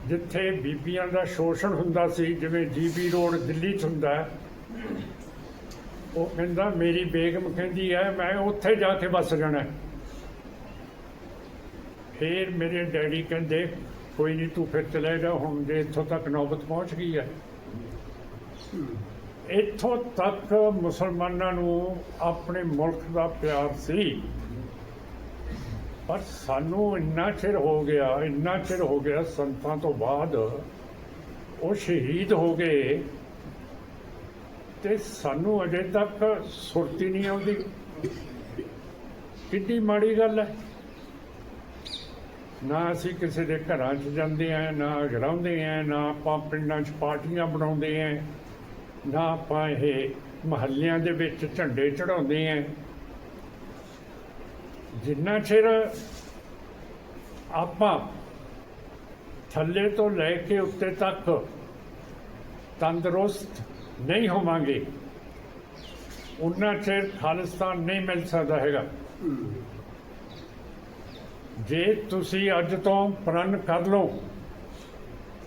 ਜਿੱਥੇ ਬੀਬੀਆਂ ਦਾ ਸ਼ੋਸ਼ਣ ਹੁੰਦਾ ਸੀ, ਜਿਵੇਂ ਜੀਬੀ ਰੋਡ ਦਿੱਲੀ 'ਚ ਹੁੰਦਾ ਉਹ ਕਹਿੰਦਾ, ਮੇਰੀ ਬੇਗਮ ਕਹਿੰਦੀ ਹੈ, ਮੈਂ ਉੱਥੇ ਜਾ ਕੇ ਵਸ ਜਾਣਾ ਫਿਰ ਮੇਰੇ ਡੈਡੀ ਕਹਿੰਦੇ, ਕੋਈ ਨਹੀਂ ਤੂੰ ਫਿਰ ਚਲੇ ਜਾ, ਹੁਣ ਜੇ ਇੱਥੋਂ ਤੱਕ ਨੌਬਤ ਪਹੁੰਚ ਗਈ ਹੈ। ਇੱਥੋਂ ਤੱਕ ਮੁਸਲਮਾਨਾਂ ਨੂੰ ਆਪਣੇ ਮੁਲਕ ਦਾ ਪਿਆਰ ਸੀ। ਪਰ ਸਾਨੂੰ ਇੰਨਾ ਚਿਰ ਹੋ ਗਿਆ, ਇੰਨਾ ਚਿਰ ਹੋ ਗਿਆ ਸੰਤਾਂ ਤੋਂ ਬਾਅਦ ਉਹ ਸ਼ਹੀਦ ਹੋ ਗਏ ਤੇ ਸਾਨੂੰ ਅਜੇ ਤੱਕ ਸੁਰਤੀ ਨਹੀਂ ਆਉਂਦੀ। ਕਿੰਨੀ ਮਾੜੀ ਗੱਲ ਹੈ। ਨਾ ਅਸੀਂ ਕਿਸੇ ਦੇ ਘਰਾਂ 'ਚ ਜਾਂਦੇ ਆ ਨਾ ਗਰਾਉਂਦੇ ਆ ਨਾ ਆਪਾਂ ਪਿੰਡਾਂ 'ਚ ਪਾਰਟੀਆਂ ਬਣਾਉਂਦੇ ਆ ਨਾ ਆਪਾਂ ਇਹ ਮਹੱਲਿਆਂ ਦੇ ਵਿੱਚ ਝੰਡੇ ਚੜਾਉਂਦੇ ਆ ਜਿੰਨਾ ਚਿਰ ਆਪਾਂ ਥੱਲੇ ਤੋਂ ਲੈ ਕੇ ਉੱਤੇ ਤੱਕ ਤੰਦਰੁਸਤ ਨਹੀਂ ਹੋਵਾਂਗੇ ਉਨਾ ਚਿਰ ਖਾਲਿਸਤਾਨ ਨਹੀਂ ਮਿਲ ਸਕਦਾ ਹੈਗਾ। ਜੇ ਤੁਸੀਂ ਅੱਜ ਤੋਂ ਪ੍ਰਣ ਕਰ ਲਓ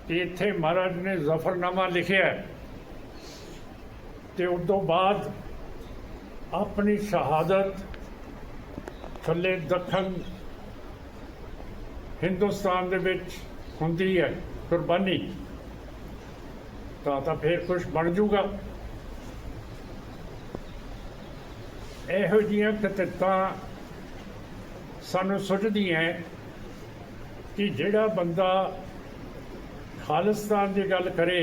ਕਿ ਇੱਥੇ ਮਹਾਰਾਜ ਨੇ ਜ਼ਫਰਨਾਮਾ ਲਿਖਿਆ ਹੈ, ਤੇ ਉਸ ਤੋਂ ਬਾਅਦ ਆਪਣੀ ਸ਼ਹਾਦਤ ਥੱਲੇ ਦੱਖਣ ਹਿੰਦੁਸਤਾਨ ਦੇ ਵਿੱਚ ਹੁੰਦੀ ਹੈ, ਕੁਰਬਾਨੀ। ਤਾਂ ਤਾਂ ਫੇਰ ਕੁਝ ਬਣ ਜਾਊਗਾ ਇਹੋ ਜਿਹੀਆਂ ਕਤਿੱਤਾਂ ਸਾਨੂੰ ਸੁਝਦੀਆਂ ਕਿ ਜਿਹੜਾ ਬੰਦਾ ਖਾਲਿਸਤਾਨ ਦੀ ਗੱਲ ਕਰੇ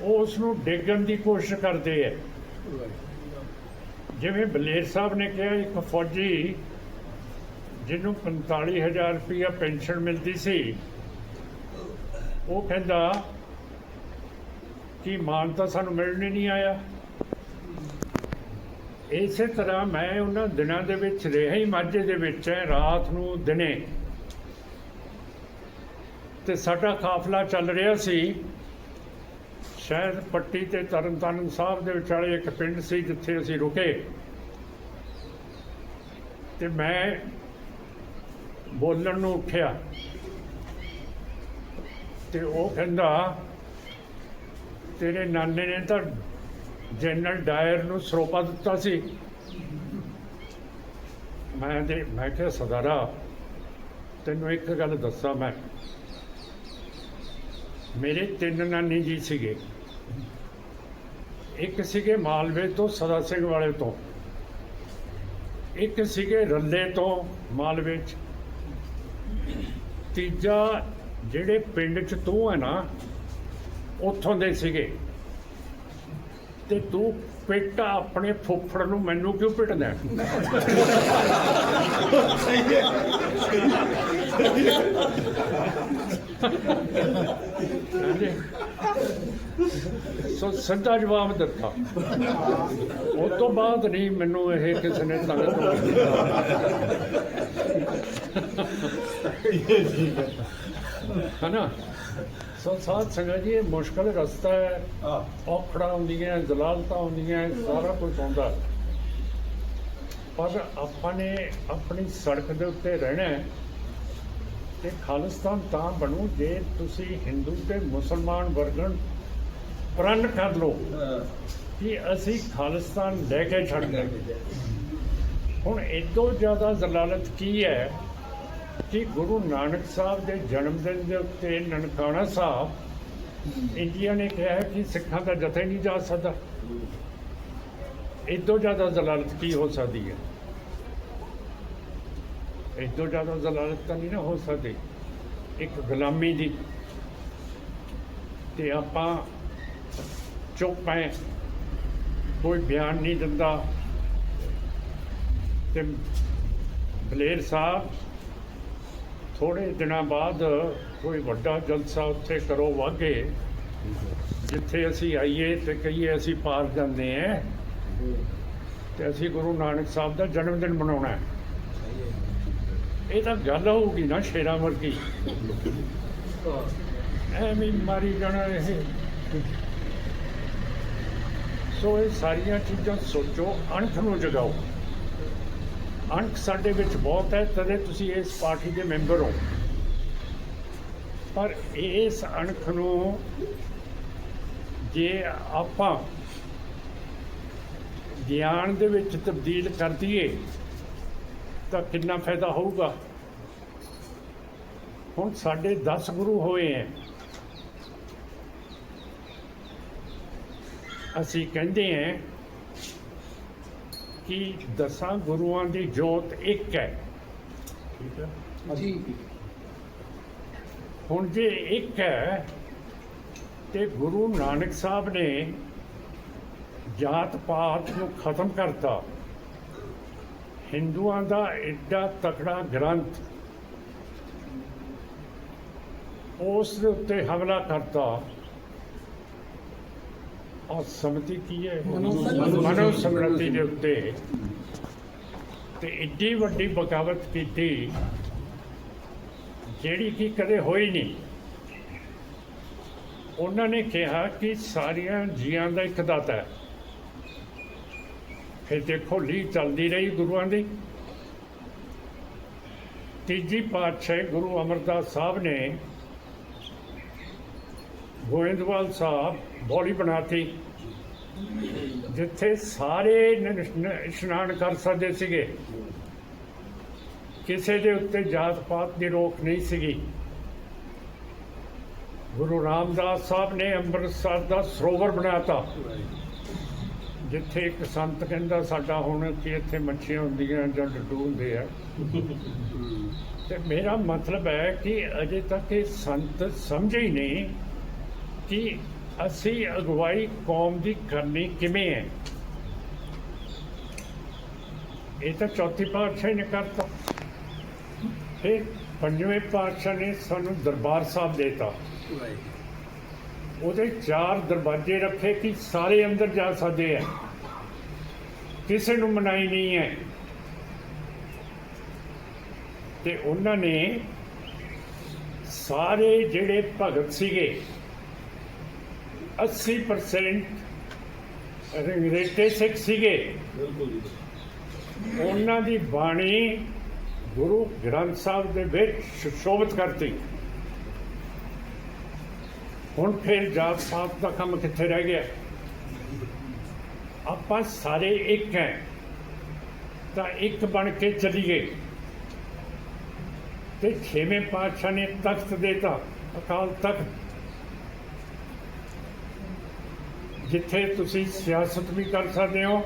ਉਹ ਉਸ ਨੂੰ ਡੇਗਣ ਦੀ ਕੋਸ਼ਿਸ਼ ਕਰਦੇ ਹੈ ਜਿਵੇਂ ਬਲੇਰ ਸਾਹਿਬ ਨੇ ਕਿਹਾ, ਇੱਕ ਫੌਜੀ ਜਿਹਨੂੰ 45000 ਰੁਪਇਆ ਪੈਨਸ਼ਨ ਮਿਲਦੀ ਸੀ, ਉਹ ਕਹਿੰਦਾ ਕਿ ਮਾਨ ਤਾਂ ਸਾਨੂੰ ਮਿਲਣ ਹੀ ਨਹੀਂ ਆਇਆ। ਇਸੇ ਤਰ੍ਹਾਂ ਮੈਂ ਉਹਨਾਂ ਦਿਨਾਂ ਦੇ ਵਿੱਚ ਰਿਹਾ ਹੀ ਮਾਝੇ ਦੇ ਵਿੱਚ ਹੈ ਰਾਤ ਨੂੰ ਦਿਨੇ। ਤੇ ਸਾਡਾ ਕਾਫਲਾ ਚੱਲ ਰਿਹਾ ਸੀ। ਸ਼ਹਿਰ ਪੱਟੀ ਤੇ ਤਰਨਤਾਰਨ ਸਾਹਿਬ ਦੇ ਵਿਚਾਲੇ ਇੱਕ ਪਿੰਡ ਸੀ ਜਿੱਥੇ ਅਸੀਂ ਰੁਕੇ। ਤੇ ਮੈਂ ਬੋਲਣ ਨੂੰ ਉੱਠਿਆ। ਤੇ ਉਹ ਕਹਿੰਦਾ, ਤੇਰੇ ਨਾਨੇ ਨੇ ਤਾਂ ਜਨਰਲ ਡਾਇਰ ਨੂੰ ਸਰੋਪਾ ਦਿੱਤਾ ਸੀ। ਮੈਂ ਤੇ ਮੈਂ ਕਿਹਾ, ਸਦਾਰਾ, ਤੈਨੂੰ ਇੱਕ ਗੱਲ ਦੱਸਾਂ ਮੈਂ। ਮੇਰੇ ਤਿੰਨ ਨਾਨੀ ਜੀ ਸੀਗੇ। ਇੱਕ ਸੀਗੇ ਮਾਲਵੇ ਤੋਂ, ਸਦਾ ਸਿੰਘ ਵਾਲੇ ਤੋਂ। ਇੱਕ ਸੀਗੇ ਰੱਲੇ ਤੋਂ, ਮਾਲਵੇ ਚ। ਤੀਜਾ ਜਿਹੜੇ ਪਿੰਡ ਚ ਤੂੰ ਹੈ ਨਾ, ਉੱਥੋਂ ਦੇ ਸੀਗੇ। ਤੇ ਤੂੰ ਪਿੱਟ ਆਪਣੇ ਫੁੱਫੜ ਨੂੰ ਮੈਨੂੰ ਕਿਉਂ ਪਿੱਟਦਾ? ਹੈ? ਹਾਂਜੀ। ਸੋ, ਸਿੱਧਾ ਜਵਾਬ ਦਿੱਤਾ। ਉਸ ਤੋਂ ਬਾਅਦ ਨਹੀਂ ਮੈਨੂੰ ਇਹ ਕਿਸੇ ਨੇ ਤੰਗ ਤੋਂ ਹਨਾ? ਸੋ ਸਾਧ ਸੰਗਤ ਜੀ, ਇਹ ਮੁਸ਼ਕਲ ਰਸਤਾ ਹੈ। ਔਖੜਾ ਹੁੰਦੀਆਂ, ਜ਼ਲਾਲਤਾਂ ਹੁੰਦੀਆਂ, ਸਾਰਾ ਕੁਝ ਹੁੰਦਾ। ਪਰ ਆਪਾਂ ਨੇ ਆਪਣੀ ਸੜਕ ਦੇ ਉੱਤੇ ਰਹਿਣਾ ਹੈ। ਤੇ ਖਾਲਿਸਤਾਨ ਤਾਂ ਬਣੂ ਜੇ ਤੁਸੀਂ ਹਿੰਦੂ ਤੇ ਮੁਸਲਮਾਨ ਵਰਗਣ ਪ੍ਰਣ ਕਰ ਲਓ ਕਿ ਅਸੀਂ ਖਾਲਿਸਤਾਨ ਲੈ ਕੇ ਛੱਡਣਾ ਹੁਣ ਇਦੋਂ ਜ਼ਿਆਦਾ ਜ਼ਲਾਲਤ ਕੀ ਹੈ ਕਿ ਗੁਰੂ ਨਾਨਕ ਸਾਹਿਬ ਦੇ ਜਨਮ ਦਿਨ ਦੇ ਉੱਤੇ ਨਨਕਾਣਾ ਸਾਹਿਬ ਇੰਡੀਆ ਨੇ ਕਿਹਾ ਕਿ ਸਿੱਖਾਂ ਦਾ ਜਥਾ ਨਹੀਂ ਜਾ ਸਕਦਾ। ਇਦੋਂ ਜ਼ਿਆਦਾ ਜ਼ਲਾਲਤ ਕੀ ਹੋ ਸਕਦੀ ਹੈ? ਇਦੋਂ ਜ਼ਿਆਦਾ ਜ਼ਲਾਲਤ ਤਾਂ ਨਹੀਂ ਨਾ ਹੋ ਸਕਦੀ। ਇੱਕ ਗੁਲਾਮੀ ਦੀ। ਤੇ ਆਪਾਂ ਚੁੱਪ ਹੈ ਕੋਈ ਬਿਆਨ ਨਹੀਂ ਦਿੰਦਾ। ਤੇ ਬਲੇਰ ਸਾਹਿਬ ਥੋੜੇ ਦਿਨਾਂ ਬਾਅਦ ਕੋਈ ਵੱਡਾ ਜਲਸਾ ਉੱਥੇ ਕਰੋ ਵਾਗੇ, ਜਿੱਥੇ ਅਸੀਂ ਆਈਏ ਤੇ ਕਹੀਏ ਅਸੀਂ ਪਾਰ ਜਾਂਦੇ ਹਾਂ ਤੇ ਅਸੀਂ ਗੁਰੂ ਨਾਨਕ ਸਾਹਿਬ ਦਾ ਜਨਮ ਦਿਨ ਮਨਾਉਣਾ ਹੈ ਇਹ ਤਾਂ ਗੱਲ ਹੋਊਗੀ ਨਾ ਸ਼ੇਰਾਂ ਵਰਗੀ। ਐਵੇਂ ਮਾਰੀ ਜਾਣਾ ਇਹ। ਸੋ ਇਹ ਸਾਰੀਆਂ ਚੀਜ਼ਾਂ ਸੋਚੋ, ਅਣਖ ਨੂੰ ਜਗਾਓ। ਅਣਖ ਸਾਡੇ ਵਿੱਚ ਬਹੁਤ ਹੈ, ਤਦੇ ਤੁਸੀਂ ਇਸ ਪਾਰਟੀ ਦੇ ਮੈਂਬਰ ਹੋ। ਪਰ ਇਸ ਅਣਖ ਨੂੰ ਜੇ ਆਪਾਂ ਗਿਆਨ ਦੇ ਵਿੱਚ ਤਬਦੀਲ ਕਰ ਦਈਏ ਤਾਂ ਕਿੰਨਾ ਫਾਇਦਾ ਹੋਊਗਾ? ਹੁਣ ਸਾਡੇ 10 ਗੁਰੂ ਹੋਏ ਹੈ ਅਸੀਂ ਕਹਿੰਦੇ ਹਾਂ ਕਿ ਦਸਾਂ ਗੁਰੂਆਂ ਦੀ ਜੋਤ ਇੱਕ ਹੈ ਠੀਕ ਹੈ ਜੀ। ਹੁਣ ਜੇ ਇੱਕ ਹੈ ਤੇ ਗੁਰੂ ਨਾਨਕ ਸਾਹਿਬ ਨੇ ਜਾਤ ਪਾਤ ਨੂੰ ਖਤਮ ਕਰਤਾ। ਹਿੰਦੂਆਂ ਦਾ ਐਡਾ ਤਕੜਾ ਗ੍ਰੰਥ ਉਸ ਦੇ ਉੱਤੇ ਹਮਲਾ ਕਰਤਾ। ਔਰ ਸਮਤੀ ਕੀ ਹੈ? ਮਨੋ ਸਮਰਤੀ ਦੇ ਉੱਤੇ। ਤੇ ਇੱਡੀ ਵੱਡੀ ਬਗਾਵਤ ਕੀਤੀ ਜਿਹੜੀ ਕਿ ਕਦੇ ਹੋਈ ਨਹੀਂ। ਉਹਨਾਂ ਨੇ ਕਿਹਾ ਕਿ ਸਾਰੀਆਂ ਜੀਆਂ ਦਾ ਇੱਕ ਦਾਤਾ ਹੈ। ਫਿਰ ਦੇਖੋ ਲੀ ਚੱਲਦੀ ਰਹੀ ਗੁਰੂਆਂ ਦੀ। ਤੀਜੀ ਪਾਤਸ਼ਾਹ ਗੁਰੂ ਅਮਰਦਾਸ ਸਾਹਿਬ ਨੇ ਗੋਇੰਦਵਾਲ ਸਾਹਿਬ ਬੋਲੀ ਬਣਾਤੀ, ਜਿੱਥੇ ਸਾਰੇ ਇਸ਼ਨਾਨ ਕਰ ਸਕਦੇ ਸੀਗੇ। ਕਿਸੇ ਦੇ ਉੱਤੇ ਜਾਤ ਪਾਤ ਦੀ ਰੋਕ ਨਹੀਂ ਸੀਗੀ। ਗੁਰੂ ਰਾਮਦਾਸ ਸਾਹਿਬ ਨੇ ਅੰਮ੍ਰਿਤਸਰ ਦਾ ਸਰੋਵਰ ਬਣਾਤਾ। ਜਿੱਥੇ ਇੱਕ ਸੰਤ ਕਹਿੰਦਾ ਸਾਡਾ ਹੁਣ ਕਿ ਇੱਥੇ ਮੱਛੀਆਂ ਹੁੰਦੀਆਂ ਜਾਂ ਡੱਡੂ ਹੁੰਦੇ ਆ। ਤੇ ਮੇਰਾ ਮਤਲਬ ਹੈ ਕਿ ਅਜੇ ਤੱਕ ਇਹ ਸੰਤ ਸਮਝੇ ਹੀ ਨਹੀਂ ਕਿ ਅਸੀਂ ਅਗਵਾਈ ਕੌਮ ਦੀ ਕਰਨੀ ਕਿਵੇਂ ਹੈ। ਇਹ ਤਾਂ ਚੌਥੀ ਪਾਤਸ਼ਾਹੀ ਨੇ ਕਰਤਾ। ਫਿਰ ਪੰਜਵੇਂ ਪਾਤਸ਼ਾਹ ਨੇ ਸਾਨੂੰ ਦਰਬਾਰ ਸਾਹਿਬ ਦੇਤਾ। ਉਹਦੇ ਚਾਰ ਦਰਵਾਜ਼ੇ ਰੱਖੇ ਕਿ ਸਾਰੇ ਅੰਦਰ ਜਾ ਸਕਦੇ ਆ। ਕਿਸੇ ਨੂੰ ਮਨਾਈ ਨਹੀਂ ਹੈ। ਤੇ ਉਹਨਾਂ ਨੇ ਸਾਰੇ ਜਿਹੜੇ ਭਗਤ ਸੀਗੇ 80% ਰੰਗਰੇਟੇ ਸਿੱਖ ਸੀਗੇ। ਉਹਨਾਂ ਦੀ ਬਾਣੀ ਗੁਰੂ ਗ੍ਰੰਥ ਸਾਹਿਬ ਦੇ ਵਿੱਚ ਸੁਸ਼ੋਭਿਤ ਕਰਤੀ। ਹੁਣ ਫਿਰ ਜਾਤ ਪਾਤ ਦਾ ਕੰਮ ਕਿੱਥੇ ਰਹਿ ਗਿਆ? ਆਪਾਂ ਸਾਰੇ ਇੱਕ ਹੈ, ਤਾਂ ਇੱਕ ਬਣ ਕੇ ਚੱਲੀਏ। ਤੇ ਛੇਵੇਂ ਪਾਤਸ਼ਾਹ ਨੇ ਤਖਤ ਦੇਤਾ, ਅਕਾਲ ਤਖਤ। ਜਿੱਥੇ ਤੁਸੀਂ ਸਿਆਸਤ ਵੀ ਕਰ ਸਕਦੇ ਹੋ,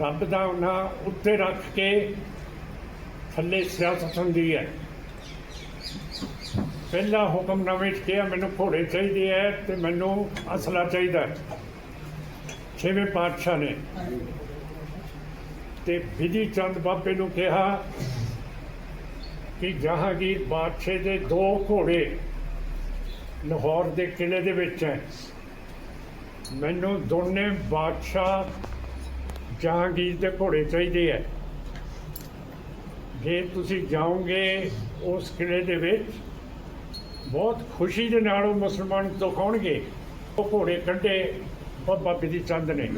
ਰੱਬ ਦਾ ਨਾਂ ਉੱਤੇ ਰੱਖ ਕੇ ਥੱਲੇ ਸਿਆਸਤ ਹੁੰਦੀ ਹੈ। ਪਹਿਲਾ ਹੁਕਮਨਾਮੇ 'ਚ ਕਿਹਾ, ਮੈਨੂੰ ਘੋੜੇ ਚਾਹੀਦੇ ਹੈ ਤੇ ਮੈਨੂੰ ਅਸਲਾ ਚਾਹੀਦਾ ਛੇਵੇਂ ਪਾਤਸ਼ਾਹ ਨੇ। ਤੇ ਵਿਧੀ ਚੰਦ ਬਾਬੇ ਨੂੰ ਕਿਹਾ ਕਿ ਜਹਾਂਗੀਰ ਬਾਦਸ਼ਾਹ ਦੇ ਦੋ ਘੋੜੇ ਲਾਹੌਰ ਦੇ ਕਿਲੇ ਦੇ ਵਿੱਚ ਹੈ। ਮੈਨੂੰ ਦੋਨੇ ਬਾਦਸ਼ਾਹ ਜਹਾਂਗੀਰ ਦੇ ਘੋੜੇ ਚਾਹੀਦੇ ਹੈ। ਜੇ ਤੁਸੀਂ ਜਾਓਗੇ ਉਸ ਕਿਲੇ ਦੇ ਵਿੱਚ, ਬਹੁਤ ਖੁਸ਼ੀ ਦੇ ਨਾਲ ਉਹ ਮੁਸਲਮਾਨ ਦਿਖਾਉਣਗੇ। ਉਹ ਘੋੜੇ ਕੱਢੇ। ਬਾਬਾ ਬਿਧੀ ਚੰਦ ਨੇ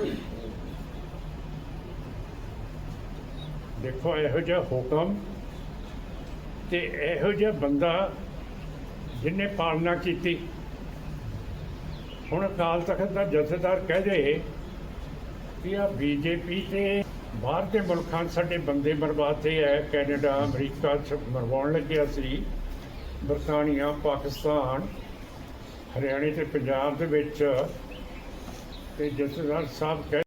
ਦੇਖੋ ਇਹੋ ਜਿਹਾ ਹੁਕਮ ਤੇ ਇਹੋ ਜਿਹਾ ਬੰਦਾ ਜਿਹਨੇ ਪਾਲਣਾ ਕੀਤੀ, ਹੁਣ ਅਕਾਲ ਤਖਤ ਦਾ ਜਥੇਦਾਰ ਕਹਿ ਦੇ ਕਿ ਆ ਬੀਜੇਪੀ ਤੇ ਬਾਹਰ ਦੇ ਮੁਲਕਾਂ ਸਾਡੇ ਬੰਦੇ ਮਰਵਾਤੇ ਹੈ ਕੈਨੇਡਾ, ਅਮਰੀਕਾ ਚ ਮਰਵਾਉਣ ਲੱਗਿਆ ਸੀ, ਬਰਤਾਨੀਆ, ਪਾਕਿਸਤਾਨ, ਹਰਿਆਣੇ ਤੇ ਪੰਜਾਬ ਦੇ ਵਿੱਚ ਤੇ ਜਥੇਦਾਰ ਸਾਹਿਬ ਕਹਿ